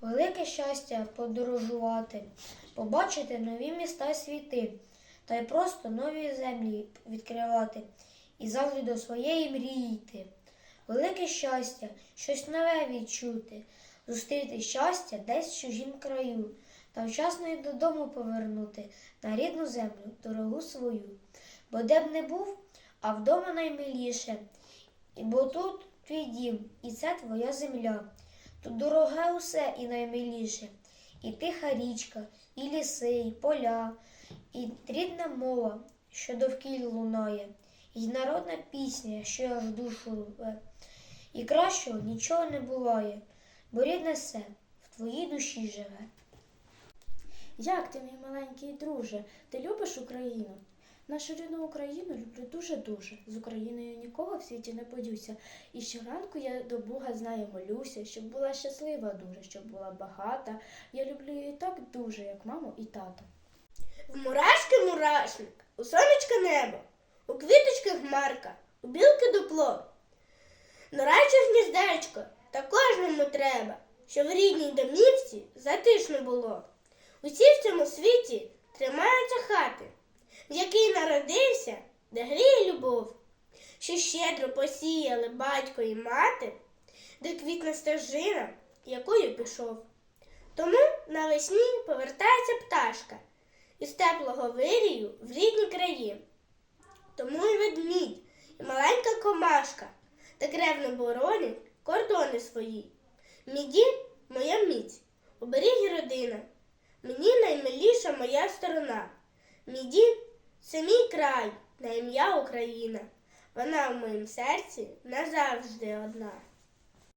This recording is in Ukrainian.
Велике щастя подорожувати, побачити нові міста й світи, та й просто нові землі відкривати і завжди до своєї мрії йти. Велике щастя, щось нове відчути, зустріти щастя десь в чужім краю, та вчасно й додому повернути на рідну землю, дорогу свою. Бо де б не був, а вдома наймиліше, бо тут твій дім, і це твоя земля. Тут дороге усе і наймиліше, і тиха річка, і ліси, і поля, і рідна мова, що довкіль лунає, і народна пісня, що аж душу рве. І кращого нічого не буває, бо рідне все в твоїй душі живе. Як ти, мій маленький друже, ти любиш Україну? Нашу рідну Україну люблю дуже-дуже. З Україною нікого в світі не подюся. І щоранку я до Бога знаю, молюся, щоб була щаслива дуже, щоб була багата. Я люблю її так дуже, як маму і тата. В мурашки мурашник, у сонечка небо, у квіточки хмарка, у білки дупло. Нораче гніздечко, та кожному треба, щоб в рідній домівці затишно було. Усі в цьому світі тримаються хати, в якій народився, де гріє любов, що щедро посіяли батько і мати, де квітне стежина, якою пішов. Тому навесні повертається пташка із теплого вирію в рідні краї. Тому і ведмідь, і маленька комашка так ревно боронять кордони свої. Мій дім – моя міць, оберіг родина, мені наймиліша моя сторона. Мій дім – це мій край, на ім'я Україна. Вона в моїм серці назавжди одна.